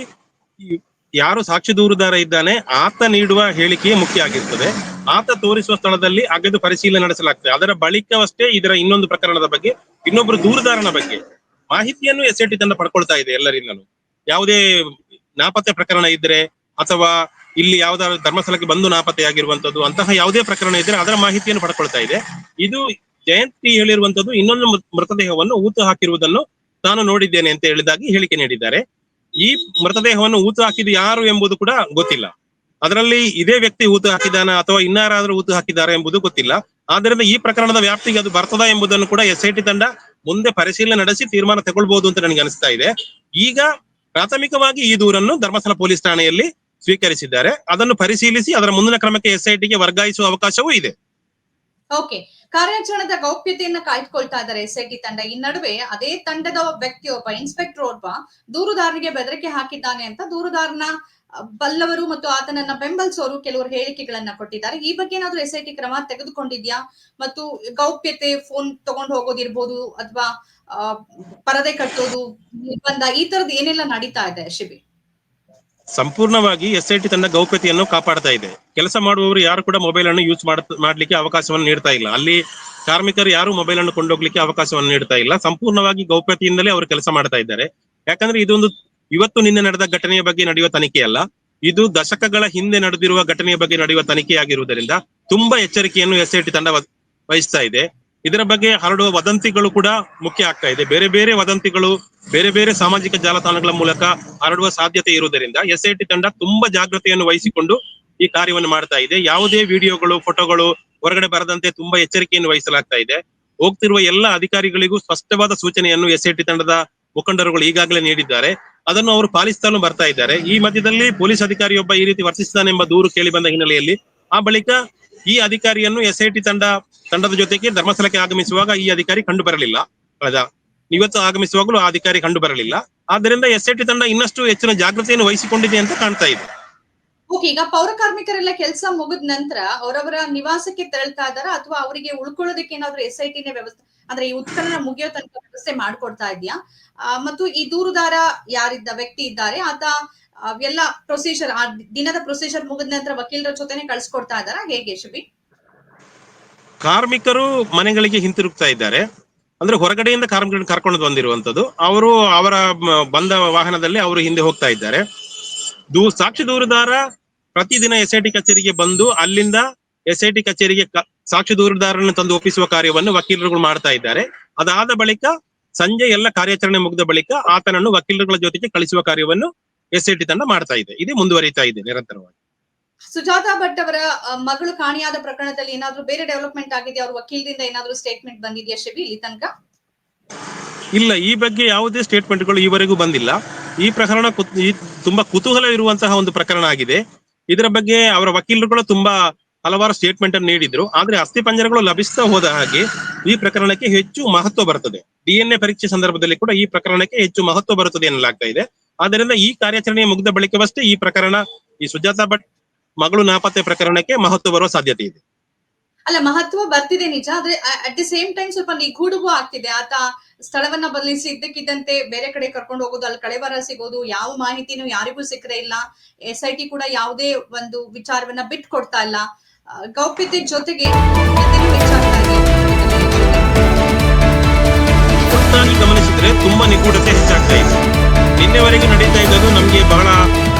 ಯಾರು ಸಾಕ್ಷಿ ದೂರುದಾರ ಇದ್ದಾನೆ, ಆತ ನೀಡುವ ಹೇಳಿಕೆಯೇ ಮುಖ್ಯ ಆಗಿರ್ತದೆ. ಆತ ತೋರಿಸುವ ಸ್ಥಳದಲ್ಲಿ ಅಗದು ಪರಿಶೀಲನೆ ನಡೆಸಲಾಗ್ತದೆ. ಅದರ ಬಳಿಕವಷ್ಟೇ ಇದರ ಇನ್ನೊಂದು ಪ್ರಕರಣದ ಬಗ್ಗೆ ಇನ್ನೊಬ್ಬರು ದೂರುದಾರನ ಬಗ್ಗೆ ಮಾಹಿತಿಯನ್ನು ಎಸ್ ಟಿ ತಂಡ ಪಡ್ಕೊಳ್ತಾ ಇದೆ ಎಲ್ಲರಿಂದಲೂ. ಯಾವುದೇ ನಾಪತ್ತೆ ಪ್ರಕರಣ ಇದ್ರೆ ಅಥವಾ ಇಲ್ಲಿ ಯಾವ್ದಾದ್ರು ಧರ್ಮಸ್ಥಳಕ್ಕೆ ಬಂದು ನಾಪತ್ತೆಯಾಗಿರುವಂತದ್ದು ಅಂತಹ ಯಾವುದೇ ಪ್ರಕರಣ ಇದ್ರೆ ಅದರ ಮಾಹಿತಿಯನ್ನು ಪಡ್ಕೊಳ್ತಾ ಇದೆ. ಇದು ಜಯಂತಿ ಹೇಳಿರುವಂತದ್ದು ಇನ್ನೊಂದು ಮೃತದೇಹವನ್ನು ಊತು ಹಾಕಿರುವುದನ್ನು ತಾನು ನೋಡಿದ್ದೇನೆ ಅಂತ ಹೇಳಿದಾಗಿ ಹೇಳಿಕೆ ನೀಡಿದ್ದಾರೆ. ಈ ಮೃತದೇಹವನ್ನು ಊತು ಹಾಕಿದ್ದು ಯಾರು ಎಂಬುದು ಕೂಡ ಗೊತ್ತಿಲ್ಲ. ಅದರಲ್ಲಿ ಇದೇ ವ್ಯಕ್ತಿ ಊತು ಹಾಕಿದ್ದಾನ ಅಥವಾ ಇನ್ನಾರಾದ್ರೂ ಊತು ಹಾಕಿದ್ದಾರೆ ಎಂಬುದು ಗೊತ್ತಿಲ್ಲ. ಆದ್ದರಿಂದ ಈ ಪ್ರಕರಣದ ವ್ಯಾಪ್ತಿಗೆ ಅದು ಬರ್ತದ ಎಂಬುದನ್ನು ಕೂಡ ಎಸ್ ಐ ಟಿ ತಂಡ ಮುಂದೆ ಪರಿಶೀಲನೆ ನಡೆಸಿ ತೀರ್ಮಾನ ತಗೊಳ್ಬಹುದು ಅಂತ ನನಗೆ ಅನಿಸ್ತಾ ಇದೆ. ಈಗ ಪ್ರಾಥಮಿಕವಾಗಿ ಈ ದೂರನ್ನು ಧರ್ಮಸ್ಥಳ ಪೊಲೀಸ್ ಠಾಣೆಯಲ್ಲಿ ಸ್ವೀಕರಿಸಿದ್ದಾರೆ. ಅದನ್ನು ಪರಿಶೀಲಿಸಿ ಅದರ ಮುಂದಿನ ಕ್ರಮಕ್ಕೆ ಎಸ್ ಐ ಟಿಗೆ ವರ್ಗಾಯಿಸುವ ಅವಕಾಶವೂ ಇದೆ. ಕಾರ್ಯಾಚರಣದ ಗೌಪ್ಯತೆಯನ್ನ ಕಾಯ್ದುಕೊಳ್ತಾ ಇದ್ದಾರೆ ಎಸ್ ಐ ಟಿ ತಂಡ. ಈ ನಡುವೆ ಅದೇ ತಂಡದ ವ್ಯಕ್ತಿಯೊಬ್ಬ ಇನ್ಸ್ಪೆಕ್ಟರ್ ಒಬ್ಬ ದೂರುದಾರನಿಗೆ ಬೆದರಿಕೆ ಹಾಕಿದ್ದಾನೆ ಅಂತ ದೂರುದಾರನ ಬಲ್ಲವರು ಮತ್ತು ಆತನನ್ನ ಬೆಂಬಲಿಸೋರು ಕೆಲವರು ಹೇಳಿಕೆಗಳನ್ನ ಕೊಟ್ಟಿದ್ದಾರೆ. ಈ ಬಗ್ಗೆ ಏನಾದ್ರು ಎಸ್ ಐ ಟಿ ಕ್ರಮ ತೆಗೆದುಕೊಂಡಿದ್ಯಾ? ಮತ್ತು ಗೌಪ್ಯತೆ ಫೋನ್ ತಗೊಂಡು ಹೋಗೋದಿರ್ಬೋದು ಅಥವಾ ಪರದೆ ಕಟ್ಟೋದು, ನಿರ್ಬಂಧ, ಈ ತರದ್ ಏನೆಲ್ಲ ನಡೀತಾ ಇದೆ ಶಿಬಿ ಸಂಪೂರ್ಣವಾಗಿ ಎಸ್ ಐ ಟಿ ತನ್ನ ಗೌಪ್ಯತೆಯನ್ನು ಕಾಪಾಡ್ತಾ ಇದೆ. ಕೆಲಸ ಮಾಡುವವರು ಯಾರು ಕೂಡ ಮೊಬೈಲ್ ಅನ್ನು ಯೂಸ್ ಮಾಡ್ಲಿಕ್ಕೆ ಅವಕಾಶವನ್ನು ನೀಡ್ತಾ ಇಲ್ಲ. ಅಲ್ಲಿ ಕಾರ್ಮಿಕರು ಯಾರು ಮೊಬೈಲ್ ಅನ್ನು ಕೊಂಡೋಗ್ಲಿಕ್ಕೆ ಅವಕಾಶವನ್ನು ನೀಡ್ತಾ ಇಲ್ಲ. ಸಂಪೂರ್ಣವಾಗಿ ಗೌಪ್ಯತೆಯಿಂದಲೇ ಅವರು ಕೆಲಸ ಮಾಡ್ತಾ ಇದ್ದಾರೆ. ಯಾಕಂದ್ರೆ ಇದೊಂದು ಇವತ್ತು ನಿನ್ನೆ ನಡೆದ ಘಟನೆಯ ಬಗ್ಗೆ ನಡೆಯುವ ತನಿಖೆಯಲ್ಲ ಇದು ದಶಕಗಳ ಹಿಂದೆ ನಡೆದಿರುವ ಘಟನೆಯ ಬಗ್ಗೆ ನಡೆಯುವ ತನಿಖೆಯಾಗಿರುವುದರಿಂದ ತುಂಬಾ ಎಚ್ಚರಿಕೆಯನ್ನು ಎಸ್ ಐ ಟಿ ತಂಡ ವಹಿಸ್- ವಹಿಸ್ತಾ ಇದೆ. ಇದರ ಬಗ್ಗೆ ಹರಡುವ ವದಂತಿಗಳು ಕೂಡ ಮುಖ್ಯ ಆಗ್ತಾ ಇದೆ. ಬೇರೆ ಬೇರೆ ವದಂತಿಗಳು, ಬೇರೆ ಬೇರೆ ಸಾಮಾಜಿಕ ಜಾಲತಾಣಗಳ ಮೂಲಕ ಹರಡುವ ಸಾಧ್ಯತೆ ಇರುವುದರಿಂದ ಎಸ್ ಐ ಟಿ ತಂಡ ತುಂಬಾ ಜಾಗ್ರತೆಯನ್ನು ವಹಿಸಿಕೊಂಡು ಈ ಕಾರ್ಯವನ್ನು ಮಾಡ್ತಾ ಇದೆ. ಯಾವುದೇ ವಿಡಿಯೋಗಳು, ಫೋಟೋಗಳು ಹೊರಗಡೆ ಬರದಂತೆ ತುಂಬಾ ಎಚ್ಚರಿಕೆಯನ್ನು ವಹಿಸಲಾಗ್ತಾ ಇದೆ. ಹೋಗ್ತಿರುವ ಎಲ್ಲ ಅಧಿಕಾರಿಗಳಿಗೂ ಸ್ಪಷ್ಟವಾದ ಸೂಚನೆಯನ್ನು ಎಸ್ ಐ ಟಿ ತಂಡದ ಮುಖಂಡರುಗಳು ಈಗಾಗಲೇ ನೀಡಿದ್ದಾರೆ. ಅದನ್ನು ಅವರು ಪಾಲಿಸುತ್ತಲೂ ಬರ್ತಾ ಇದ್ದಾರೆ. ಈ ಮಧ್ಯದಲ್ಲಿ ಪೊಲೀಸ್ ಅಧಿಕಾರಿಯೊಬ್ಬ ಈ ರೀತಿ ವರ್ತಿಸಿದ್ದಾನೆಂಬ ದೂರು ಕೇಳಿ ಬಂದ ಹಿನ್ನೆಲೆಯಲ್ಲಿ ಆ ಬಳಿಕ ಈ ಅಧಿಕಾರಿಯನ್ನು ಎಸ್ಐಟಿ ತಂಡ, ತಂಡದ ಜೊತೆಗೆ ಧರ್ಮಸ್ಥಳಕ್ಕೆ ಆಗಮಿಸುವಾಗ ಈ ಅಧಿಕಾರಿ ಕಂಡು ಬರಲಿಲ್ಲ. ಕಳೆದ ಇವತ್ತು ಆಗಮಿಸುವಾಗಲೂ ಆ ಅಧಿಕಾರಿ ಕಂಡು ಬರಲಿಲ್ಲ. ಆದ್ದರಿಂದ ಎಸ್ಐಟಿ ತಂಡ ಇನ್ನಷ್ಟು ಹೆಚ್ಚಿನ ಜಾಗೃತಿಯನ್ನು ವಹಿಸಿಕೊಂಡಿದೆ ಅಂತ ಕಾಣ್ತಾ ಇದೆ. ಓಕೆ, ಈಗ ಪೌರ ಕಾರ್ಮಿಕರೆಲ್ಲ ಕೆಲಸ ಮುಗಿದ ನಂತರ ಅವರವರ ನಿವಾಸಕ್ಕೆ ತೆರಳ್ತಾ ಇದಾರ ಅಥವಾ ಅವರಿಗೆ ಉಳ್ಕೊಳ್ಳೋದಕ್ಕೆ ಏನಾದ್ರು ಎಸ್ ಐ ಟಿನೇ ವ್ಯವಸ್ಥೆ, ಅಂದ್ರೆ ಈ ಉತ್ಖನನ ಮುಗಿಯೋ ತನಕ ವ್ಯವಸ್ಥೆ ಮಾಡ್ಕೊಡ್ತಾ ಇದೆಯಾ ಮತ್ತು ಈ ದೂರುದಾರ ಯಾರಿದ್ದ ವ್ಯಕ್ತಿ ಇದ್ದಾರೆ, ಆತ ಆ, ಎಲ್ಲ ಪ್ರೊಸೀಜರ್ ಆ ದಿನದ ಪ್ರೊಸೀಜರ್ ಮುಗಿದ ನಂತರ ವಕೀಲರ ಜೊತೆನೆ ಕಳ್ಸಿಕೊಡ್ತಾ ಇದಾರ ಹೇಗೆ ಶುಭಿ? ಕಾರ್ಮಿಕರು ಮನೆಗಳಿಗೆ ಹಿಂತಿರುಗ್ತಾ ಇದ್ದಾರೆ. ಅಂದ್ರೆ ಹೊರಗಡೆಯಿಂದ ಕಾರ್ಮಿಕರನ್ನು ಕರ್ಕೊಂಡು ಬಂದಿರುವಂತದ್ದು ಅವರು ಅವರ ಬಂದ ವಾಹನದಲ್ಲಿ ಅವರು ಹಿಂದೆ ಹೋಗ್ತಾ ಇದ್ದಾರೆ. ದೂ ಸಾಕ್ಷಿ ದೂರುದಾರ ಪ್ರತಿದಿನ ಎಸ್ ಐ ಟಿ ಕಚೇರಿಗೆ ಬಂದು ಅಲ್ಲಿಂದ ಎಸ್ ಐ ಟಿ ಕಚೇರಿಗೆ ಸಾಕ್ಷಿ ದೂರುದಾರರನ್ನು ತಂದು ಒಪ್ಪಿಸುವ ಕಾರ್ಯವನ್ನು ವಕೀಲರುಗಳು ಮಾಡ್ತಾ ಇದ್ದಾರೆ. ಅದಾದ ಬಳಿಕ ಸಂಜೆ ಎಲ್ಲ ಕಾರ್ಯಾಚರಣೆ ಮುಗಿದ ಬಳಿಕ ಆತನನ್ನು ವಕೀಲರುಗಳ ಜೊತೆಗೆ ಕಳಿಸುವ ಕಾರ್ಯವನ್ನು ಎಸ್ ಐ ಟಿ ತಂಡ ಮಾಡ್ತಾ ಇದೆ. ಇದು ಮುಂದುವರಿತಾ ಇದೆ ನಿರಂತರವಾಗಿ. ಸುಜಾತಾ ಭಟ್ ಅವರ ಮಗಳು ಕಾಣಿಯಾದ ಪ್ರಕರಣದಲ್ಲಿ ಏನಾದರೂ ಬೇರೆ ಡೆವಲಪ್ಮೆಂಟ್ ಆಗಿದೆ ಅವ್ರ ವಕೀಲರಿಂದ ಏನಾದರೂ ಸ್ಟೇಟ್ಮೆಂಟ್ ಬಂದಿದೆಯಾ ಶಿವಿ ಇಲ್ಲಿ ತನಕ? ಇಲ್ಲ ಈ ಬಗ್ಗೆ ಯಾವುದೇ ಸ್ಟೇಟ್ಮೆಂಟ್ಗಳು ಈವರೆಗೂ ಬಂದಿಲ್ಲ. ಈ ಪ್ರಕರಣ ತುಂಬಾ ಕುತೂಹಲ ಇರುವಂತಹ ಒಂದು ಪ್ರಕರಣ ಆಗಿದೆ. ಇದರ ಬಗ್ಗೆ ಅವರ ವಕೀಲರುಗಳು ತುಂಬಾ ಹಲವಾರು ಸ್ಟೇಟ್ಮೆಂಟ್ ಅನ್ನು ನೀಡಿದ್ರು. ಆದ್ರೆ ಅಸ್ಥಿ ಪಂಜರಗಳು ಲಭಿಸ್ತಾ ಹೋದ ಹಾಗೆ ಈ ಪ್ರಕರಣಕ್ಕೆ ಹೆಚ್ಚು ಮಹತ್ವ ಬರುತ್ತದೆ ಡಿಎನ್ಎ ಪರೀಕ್ಷೆ ಸಂದರ್ಭದಲ್ಲಿ ಕೂಡ ಈ ಪ್ರಕರಣಕ್ಕೆ ಹೆಚ್ಚು ಮಹತ್ವ ಬರುತ್ತದೆ ಎನ್ನಲಾಗ್ತಾ ಇದೆ. ಆದ್ದರಿಂದ ಈ ಕಾರ್ಯಾಚರಣೆ ಮುಗಿದ ಬಳಿಕವಷ್ಟೇ ಈ ಪ್ರಕರಣ ಈ ಸುಜಾತಾ ಭಟ್ ಮಗಳು ನಾಪತ್ತೆ ಪ್ರಕರಣಕ್ಕೆ ಮಹತ್ವ ಬರುವ ಸಾಧ್ಯತೆ ಇದೆ. ಅಲ್ಲ ಮಹತ್ವ ಬರ್ತಿದೆ ನಿಜ ಆದ್ರೆ ಅಟ್ ದಿ ಸೇಮ್ ಟೈಮ್ ಸ್ವಲ್ಪ ನಿಗೂಢವೂ ಆಗ್ತಿದೆ. ಆತ ಸ್ಥಳವನ್ನ ಬದಲಿಸಿ ಇದ್ದಕ್ಕಿದ್ದಂತೆ ಬೇರೆ ಕಡೆ ಕರ್ಕೊಂಡು ಹೋಗೋದು ಅಲ್ಲಿ ಕಳೆವರ ಸಿಗೋದು ಯಾವ ಮಾಹಿತಿನೂ ಯಾರಿಗೂ ಸಿಕ್ಕರೆ ಇಲ್ಲ. ಎಸ್ ಐ ಟಿ ಕೂಡ ಯಾವುದೇ ಒಂದು ವಿಚಾರವನ್ನ ಬಿಟ್ಟು ಕೊಡ್ತಾ ಇಲ್ಲ ಗೌಪ್ಯತೆ ಜೊತೆಗೆ ಗಮನಿಸಿದ್ರೆ ತುಂಬಾ ನಿಗೂಢತೆ ಹೆಚ್ಚಾಗ್ತಾ ಇದೆ. ನಿನ್ನೆವರೆಗೆ ನಡೀತಾ ಇದ್ದದ್ದು ನಮಗೆ ಬಹಳ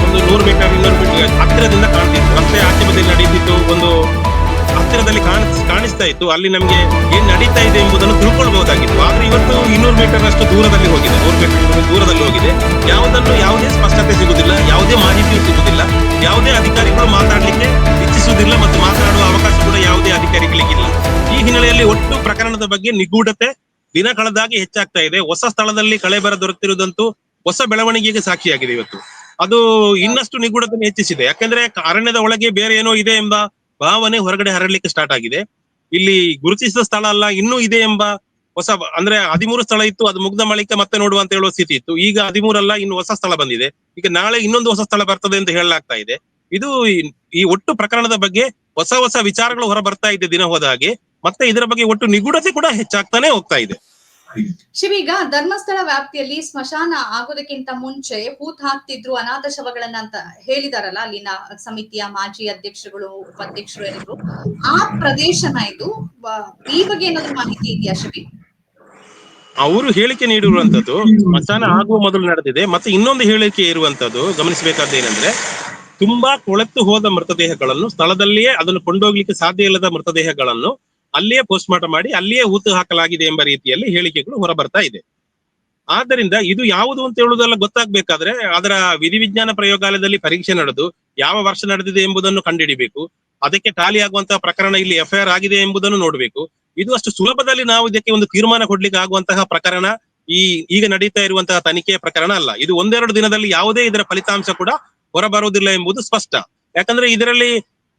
ಒಂದು ನೂರು ಮೀಟರ್ ಇನ್ನೂರು ಮೀಟರ್ ಹತ್ತಿರದಿಂದ ಕಾಣ್ತಿತ್ತು. ರಸ್ತೆ ಆಚೆ ಬದಿಯಲ್ಲಿ ನಡೀತಿತ್ತು ಒಂದು ಹತ್ತಿರದಲ್ಲಿ ಕಾಣ, ಕಾಣಿಸ್ತಾ ಇತ್ತು. ಅಲ್ಲಿ ನಮಗೆ ಏನ್ ನಡೀತಾ ಇದೆ ಎಂಬುದನ್ನು ತಿಳ್ಕೊಳ್ಬಹುದಾಗಿತ್ತು. ಆದ್ರೆ ಇವತ್ತು ಇನ್ನೂರು ಮೀಟರ್ ಅಷ್ಟು ದೂರದಲ್ಲಿ ಹೋಗಿದೆ. ನೂರು ಮೀಟರ್ ದೂರದಲ್ಲಿ ಹೋಗಿದೆ. ಯಾವುದನ್ನು ಯಾವುದೇ ಸ್ಪಷ್ಟತೆ ಸಿಗುದಿಲ್ಲ ಯಾವುದೇ ಮಾಹಿತಿಯೂ ಸಿಗುದಿಲ್ಲ ಯಾವುದೇ ಅಧಿಕಾರಿಗಳು ಮಾತಾಡಲಿಕ್ಕೆ ಇಚ್ಛಿಸುವುದಿಲ್ಲ ಮತ್ತು ಮಾತನಾಡುವ ಅವಕಾಶ ಕೂಡ ಯಾವುದೇ ಅಧಿಕಾರಿಗಳಿಗಿಲ್ಲ. ಈ ಹಿನ್ನೆಲೆಯಲ್ಲಿ ಒಟ್ಟು ಪ್ರಕರಣದ ಬಗ್ಗೆ ನಿಗೂಢತೆ ದಿನ ಕಳೆದಾಗಿ ಹೆಚ್ಚಾಗ್ತಾ ಇದೆ. ಹೊಸ ಸ್ಥಳದಲ್ಲಿ ಕಳೆಬರ ದೊರೆತಿರುವುದಂತೂ ಹೊಸ ಬೆಳವಣಿಗೆಗೆ ಸಾಕ್ಷಿಯಾಗಿದೆ ಇವತ್ತು. ಅದು ಇನ್ನಷ್ಟು ನಿಗೂಢತೆ ಹೆಚ್ಚಿಸಿದೆ. ಯಾಕಂದ್ರೆ ಅರಣ್ಯದ ಒಳಗೆ ಬೇರೆ ಏನೋ ಇದೆ ಎಂಬ ಭಾವನೆ ಹೊರಗಡೆ ಹರಡಲಿಕ್ಕೆ ಸ್ಟಾರ್ಟ್ ಆಗಿದೆ. ಇಲ್ಲಿ ಗುರುತಿಸಿದ ಸ್ಥಳ ಅಲ್ಲ, ಇನ್ನೂ ಇದೆ ಎಂಬ ಹೊಸ ಅಂದ್ರೆ ಹದಿಮೂರು ಸ್ಥಳ ಇತ್ತು, ಅದು ಮುಗ್ಧ ಮಳಿಕೆ ಮತ್ತೆ ನೋಡುವ ಅಂತ ಹೇಳುವ ಸ್ಥಿತಿ ಇತ್ತು. ಈಗ ಹದಿಮೂರಲ್ಲ ಇನ್ನು ಹೊಸ ಸ್ಥಳ ಬಂದಿದೆ. ಈಗ ನಾಳೆ ಇನ್ನೊಂದು ಹೊಸ ಸ್ಥಳ ಬರ್ತದೆ ಅಂತ ಹೇಳಲಾಗ್ತಾ ಇದೆ. ಇದು ಈ ಒಟ್ಟು ಪ್ರಕರಣದ ಬಗ್ಗೆ ಹೊಸ ಹೊಸ ವಿಚಾರಗಳು ಹೊರ ಬರ್ತಾ ಇದೆ ದಿನ ಹೋದ ಹಾಗೆ. ಮತ್ತೆ ಇದರ ಬಗ್ಗೆ ಒಟ್ಟು ನಿಗೂಢತೆ ಕೂಡ ಹೆಚ್ಚಾಗ್ತಾನೆ ಹೋಗ್ತಾ ಇದೆ. ಶಿವೀಗ ಧರ್ಮಸ್ಥಳ ವ್ಯಾಪ್ತಿಯಲ್ಲಿ ಸ್ಮಶಾನ ಆಗೋದಕ್ಕಿಂತ ಮುಂಚೆ ಹೂತ್ ಹಾಕ್ತಿದ್ರು ಅನಾಥ ಶವಗಳನ್ನ ಅಂತ ಹೇಳಿದಾರಲ್ಲ, ಅಲ್ಲಿನ ಸಮಿತಿಯ ಮಾಜಿ ಅಧ್ಯಕ್ಷರುಗಳು, ಉಪಾಧ್ಯಕ್ಷರು ಎಲ್ಲರೂ. ಆ ಪ್ರದೇಶನ ಇದು ಈ ಬಗ್ಗೆ ಏನಾದ್ರು ಮಾಹಿತಿ ಇದೆಯಾ ಶಿವಿ ಅವರು ಹೇಳಿಕೆ ನೀಡಿರುವಂತದ್ದು ಸ್ಮಶಾನ ಆಗುವ ಮೊದಲು ನಡೆದಿದೆ, ಮತ್ತೆ ಇನ್ನೊಂದು ಹೇಳಿಕೆ ಇರುವಂತದ್ದು ಗಮನಿಸಬೇಕಾದ ಏನಂದ್ರೆ, ತುಂಬಾ ಕೊಳೆತು ಹೋದ ಮೃತದೇಹಗಳನ್ನು, ಸ್ಥಳದಲ್ಲಿಯೇ ಅದನ್ನು ಕೊಂಡೋಗ್ಲಿಕ್ಕೆ ಸಾಧ್ಯ ಇಲ್ಲದ ಮೃತದೇಹಗಳನ್ನು ಅಲ್ಲಿಯೇ ಪೋಸ್ಟ್ ಮಾರ್ಟಮ್ ಮಾಡಿ, ಅಲ್ಲಿಯೇ ಹೂತು ಹಾಕಲಾಗಿದೆ ಎಂಬ ರೀತಿಯಲ್ಲಿ ಹೇಳಿಕೆಗಳು ಹೊರಬರ್ತಾ ಇದೆ. ಆದ್ದರಿಂದ ಇದು ಯಾವುದು ಅಂತ ಹೇಳುವುದೆಲ್ಲ ಗೊತ್ತಾಗ್ಬೇಕಾದ್ರೆ ಅದರ ವಿಧಿವಿಜ್ಞಾನ ಪ್ರಯೋಗಾಲಯದಲ್ಲಿ ಪರೀಕ್ಷೆ ನಡೆದು ಯಾವ ವರ್ಷ ನಡೆದಿದೆ ಎಂಬುದನ್ನು ಕಂಡುಹಿಡಿಬೇಕು ಅದಕ್ಕೆ ಟಾಲಿ ಆಗುವಂತಹ ಪ್ರಕರಣ ಇಲ್ಲಿ ಎಫ್ಐಆರ್ ಆಗಿದೆ ಎಂಬುದನ್ನು ನೋಡಬೇಕು. ಇದು ಅಷ್ಟು ಸುಲಭದಲ್ಲಿ ನಾವು ಇದಕ್ಕೆ ಒಂದು ತೀರ್ಮಾನ ಕೊಡ್ಲಿಕ್ಕೆ ಆಗುವಂತಹ ಪ್ರಕರಣ, ಈ ಈಗ ನಡೀತಾ ಇರುವಂತಹ ತನಿಖೆಯ ಪ್ರಕರಣ ಅಲ್ಲ. ಇದು ಒಂದೆರಡು ದಿನದಲ್ಲಿ ಯಾವುದೇ ಇದರ ಫಲಿತಾಂಶ ಕೂಡ ಹೊರಬರುವುದಿಲ್ಲ ಎಂಬುದು ಸ್ಪಷ್ಟ. ಯಾಕಂದ್ರೆ ಇದರಲ್ಲಿ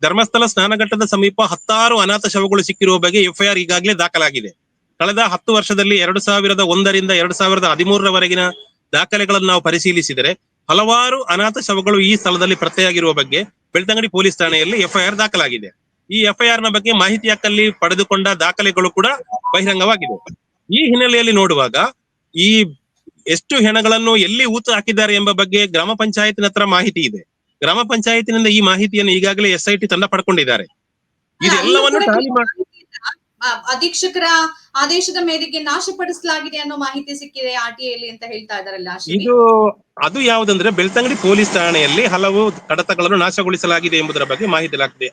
ಧರ್ಮಸ್ಥಳ ಸ್ನಾನಘಟ್ಟದ ಸಮೀಪ ಹತ್ತಾರು ಅನಾಥ ಶವಗಳು ಸಿಕ್ಕಿರುವ ಬಗ್ಗೆ ಎಫ್ಐಆರ್ ಈಗಾಗಲೇ ದಾಖಲಾಗಿದೆ. ಕಳೆದ ಹತ್ತು ವರ್ಷದಲ್ಲಿ ಎರಡು ಸಾವಿರದ ಒಂದರಿಂದ ಎರಡು ಸಾವಿರದ ಹದಿಮೂರರವರೆಗಿನ ದಾಖಲೆಗಳನ್ನು ನಾವು ಪರಿಶೀಲಿಸಿದರೆ ಹಲವಾರು ಅನಾಥ ಶವಗಳು ಈ ಸ್ಥಳದಲ್ಲಿ ಪತ್ತೆಯಾಗಿರುವ ಬಗ್ಗೆ ಬೆಳ್ತಂಗಡಿ ಪೊಲೀಸ್ ಠಾಣೆಯಲ್ಲಿ ಎಫ್ಐಆರ್ ದಾಖಲಾಗಿದೆ. ಈ ಎಫ್ಐಆರ್ನ ಬಗ್ಗೆ ಮಾಹಿತಿ ಹಕ್ಕಲ್ಲಿ ಪಡೆದುಕೊಂಡ ದಾಖಲೆಗಳು ಕೂಡ ಬಹಿರಂಗವಾಗಿದೆ ಈ ಹಿನ್ನೆಲೆಯಲ್ಲಿ ನೋಡುವಾಗ ಈ ಎಷ್ಟು ಹೆಣಗಳನ್ನು ಎಲ್ಲಿ ಊತು ಹಾಕಿದ್ದಾರೆ ಎಂಬ ಬಗ್ಗೆ ಗ್ರಾಮ ಪಂಚಾಯತ್ನ ಹತ್ರ ಮಾಹಿತಿ ಇದೆ. ಗ್ರಾಮ ಪಂಚಾಯತಿನಿಂದ ಈ ಮಾಹಿತಿಯನ್ನು ಈಗಾಗಲೇ ಎಸ್ ಐ ಟಿ ತಂಡ ಪಡ್ಕೊಂಡಿದ್ದಾರೆ ಇದೆಲ್ಲವನ್ನು ಮಾಡಿ ಅಧೀಕ್ಷಕರ ಆದೇಶದ ಮೇರೆಗೆ ನಾಶಪಡಿಸಲಾಗಿದೆ ಅನ್ನೋ ಮಾಹಿತಿ ಸಿಕ್ಕಿದೆ ಆರ್ ಟಿ ಐಲಿ ಅಂತ ಹೇಳ್ತಾ ಇದಾರಲ್ಲ ಇದು ಅದು ಯಾವುದಂದ್ರೆ ಬೆಳ್ತಂಗಡಿ ಪೊಲೀಸ್ ಠಾಣೆಯಲ್ಲಿ ಹಲವು ಕಡತಗಳನ್ನು ನಾಶಗೊಳಿಸಲಾಗಿದೆ ಎಂಬುದರ ಬಗ್ಗೆ ಮಾಹಿತಿ ಲಾಗಿದೆ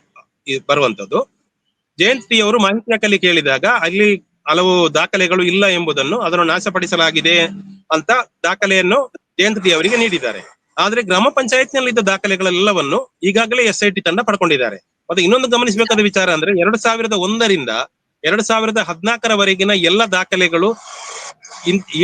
ಬರುವಂತದ್ದು ಜಯಂತಿ ಅವರು ಮಾಹಿತಿ ಹಾಕಲಿ ಕೇಳಿದಾಗ ಅಲ್ಲಿ ಹಲವು ದಾಖಲೆಗಳು ಇಲ್ಲ ಎಂಬುದನ್ನು ಅದನ್ನು ನಾಶಪಡಿಸಲಾಗಿದೆ ಅಂತ ದಾಖಲೆಯನ್ನು ಜಯಂತಿ ಅವರಿಗೆ ನೀಡಿದ್ದಾರೆ. ಆದ್ರೆ ಗ್ರಾಮ ಪಂಚಾಯತ್ನಲ್ಲಿದ್ದ ದಾಖಲೆಗಳೆಲ್ಲವನ್ನು ಈಗಾಗಲೇ ಎಸ್ ಐ ಟಿ ತಂಡ ಪಡ್ಕೊಂಡಿದ್ದಾರೆ. ಮತ್ತೆ ಇನ್ನೊಂದು ಗಮನಿಸಬೇಕಾದ ವಿಚಾರ ಅಂದ್ರೆ ಎರಡು ಸಾವಿರದ ಒಂದರಿಂದ ಎರಡು ಸಾವಿರದ ಹದಿನಾಲ್ಕರವರೆಗಿನ ಎಲ್ಲ ದಾಖಲೆಗಳು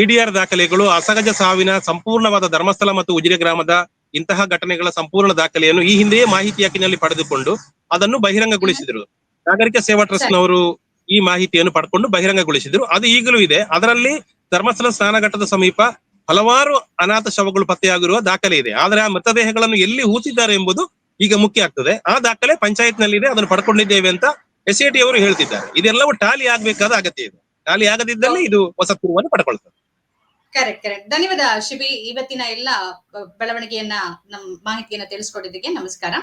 ಇಡಿಆರ್ ದಾಖಲೆಗಳು ಅಸಹಜ ಸಾವಿನ ಸಂಪೂರ್ಣವಾದ ಧರ್ಮಸ್ಥಳ ಮತ್ತು ಉಜಿರೆ ಗ್ರಾಮದ ಇಂತಹ ಘಟನೆಗಳ ಸಂಪೂರ್ಣ ದಾಖಲೆಯನ್ನು ಈ ಹಿಂದೆಯೇ ಮಾಹಿತಿ ಹಕ್ಕಿನಲ್ಲಿ ಪಡೆದುಕೊಂಡು ಅದನ್ನು ಬಹಿರಂಗಗೊಳಿಸಿದರು. ನಾಗರಿಕ ಸೇವಾ ಟ್ರಸ್ಟ್ನವರು ಈ ಮಾಹಿತಿಯನ್ನು ಪಡ್ಕೊಂಡು ಬಹಿರಂಗಗೊಳಿಸಿದ್ರು. ಅದು ಈಗಲೂ ಇದೆ. ಅದರಲ್ಲಿ ಧರ್ಮಸ್ಥಳ ಸ್ನಾನಘಟ್ಟದ ಸಮೀಪ ಹಲವಾರು ಅನಾಥ ಶವಗಳು ಪತ್ತೆಯಾಗಿರುವ ದಾಖಲೆ ಇದೆ. ಆದ್ರೆ ಆ ಮೃತದೇಹಗಳನ್ನು ಎಲ್ಲಿ ಹೂತಿದ್ದಾರೆ ಎಂಬುದು ಈಗ ಮುಖ್ಯ ಆಗ್ತದೆ. ಆ ದಾಖಲೆ ಪಂಚಾಯತ್ ನಲ್ಲಿದೆ ಅದನ್ನು ಪಡ್ಕೊಂಡಿದ್ದೇವೆ ಅಂತ ಎಸ್ ಟಿ ಅವರು ಹೇಳ್ತಿದ್ದಾರೆ. ಇದೆಲ್ಲವೂ ಟಾಲಿ ಆಗಬೇಕಾದ ಅಗತ್ಯ ಇದೆ. ಟಾಲಿ ಆಗದಿದ್ದಲ್ಲಿ ಇದು ಹೊಸ ತಿರುವನ್ನು ಪಡ್ಕೊಳ್ತದೆ. ಕರೆಕ್ಟ್ ಕರೆಕ್ಟ್ ಧನ್ಯವಾದ ಶಿಬಿ ಇವತ್ತಿನ ಎಲ್ಲ ಬೆಳವಣಿಗೆಯನ್ನ ನಮ್ ಮಾಹಿತಿಯನ್ನ ತಿಳಿಸ್ಕೊಟ್ಟಿದ್ದಕ್ಕೆ ನಮಸ್ಕಾರ.